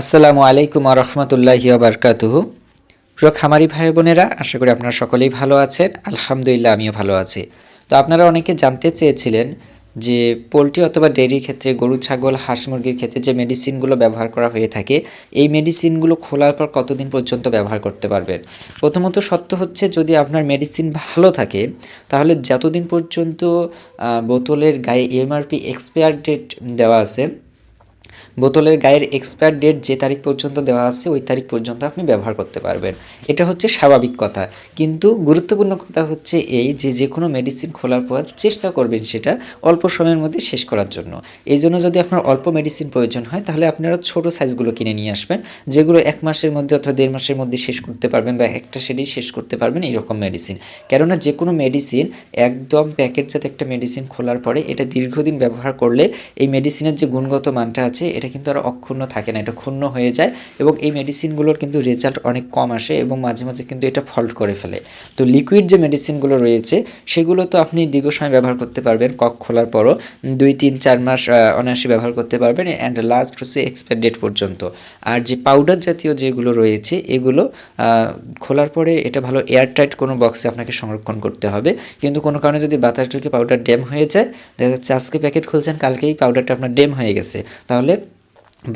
আসসালামু আলাইকুম রহমতুল্লাহি আবরকাতুহু প্রিয় খামারি ভাই বোনেরা, আশা করি আপনারা সকলেই ভালো আছেন। আলহামদুলিল্লাহ, আমিও ভালো আছি। তো আপনারা অনেকে জানতে চেয়েছিলেন যে পোলট্রি অথবা ডেয়ারির ক্ষেত্রে, গরু, ছাগল, হাঁস মুরগির ক্ষেত্রে যে মেডিসিনগুলো ব্যবহার করা হয়ে থাকে, এই মেডিসিনগুলো খোলার পর কতদিন পর্যন্ত ব্যবহার করতে পারবেন? প্রথমত সত্য হচ্ছে, যদি আপনার মেডিসিন ভালো থাকে, তাহলে যতদিন পর্যন্ত বোতলের গায়ে এমআরপি এক্সপায়ার ডেট দেওয়া আছে বোতলের গায়ের এক্সপায়ার ডেট যে তারিখ পর্যন্ত দেওয়া আছে, ওই তারিখ পর্যন্ত আপনি ব্যবহার করতে পারবেন। এটা হচ্ছে স্বাভাবিক কথা। কিন্তু গুরুত্বপূর্ণ কথা হচ্ছে এই যে যে কোনো মেডিসিন খোলার পর চেষ্টা করবেন সেটা অল্প সময়ের মধ্যে শেষ করার জন্য। এই জন্য যদি আপনার অল্প মেডিসিন প্রয়োজন হয়, তাহলে আপনারা ছোট সাইজগুলো কিনে নিয়ে আসবেন, যেগুলো এক মাসের মধ্যে অথবা দেড় মাসের মধ্যে শেষ করতে পারবেন বা একটা সেটাই শেষ করতে পারবেন এইরকম মেডিসিন কেননা যে কোনো মেডিসিন একদম প্যাকেটজাত একটা মেডিসিন খোলার পরে এটা দীর্ঘদিন ব্যবহার করলে এই মেডিসিনের যে গুণগত মানটা আছে এটা কিন্তু আর অক্ষুণ্ণ থাকে না, এটা ক্ষুণ্ণ হয়ে যায় এবং এই মেডিসিনগুলোর কিন্তু রেজাল্ট অনেক কম আসে এবং মাঝে মাঝে কিন্তু এটা ফল্ট করে ফেলে। তো লিকুইড যে মেডিসিনগুলো রয়েছে, সেগুলো তো আপনি দীর্ঘ সময় ব্যবহার করতে পারবেন, কক খোলার পরও। দুই, তিন, চার মাস অনায়াসে ব্যবহার করতে পারবেন অ্যান্ড লাস্ট হচ্ছে এক্সপায়ার ডেট পর্যন্ত। আর যে পাউডার জাতীয় যেগুলো রয়েছে, এগুলো খোলার পরে এটা ভালো এয়ারটাইট কোনো বক্সে আপনাকে সংরক্ষণ করতে হবে। কিন্তু কোনো কারণে যদি বাতাস ঢুকে পাউডার ড্যাম হয়ে যায়, দেখা যাচ্ছে আজকে প্যাকেট খুলছেন, কালকেই পাউডারটা আপনার ড্যাম হয়ে গেছে। তাহলে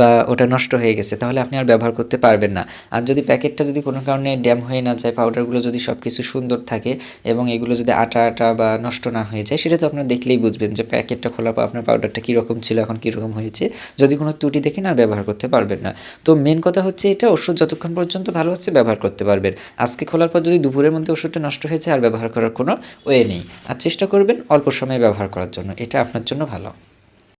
বা ওটা নষ্ট হয়ে গেছে, তাহলে আপনি আর ব্যবহার করতে পারবেন না। আর যদি প্যাকেটটা যদি কোনো কারণে ড্যাম হয়ে না যায়, পাউডারগুলো যদি সব কিছু সুন্দর থাকে এবং এগুলো যদি আটা আটা বা নষ্ট না হয়ে যায়, সেটা তো আপনারা দেখলেই বুঝবেন যে প্যাকেটটা খোলা পর আপনার পাউডারটা কীরকম ছিল, এখন কীরকম হয়েছে। যদি কোনো ত্রুটি দেখেন আর ব্যবহার করতে পারবেন না। তো মেন কথা হচ্ছে এটা, ওষুধ যতক্ষণ পর্যন্ত ভালো হচ্ছে ব্যবহার করতে পারবেন। আজকে খোলার পর যদি দুপুরের মধ্যে ওষুধটা নষ্ট হয়েছে আর ব্যবহার করার কোনো ওয়ে নেই। আর চেষ্টা করবেন অল্প সময়ে ব্যবহার করার জন্য, এটা আপনার জন্য ভালো।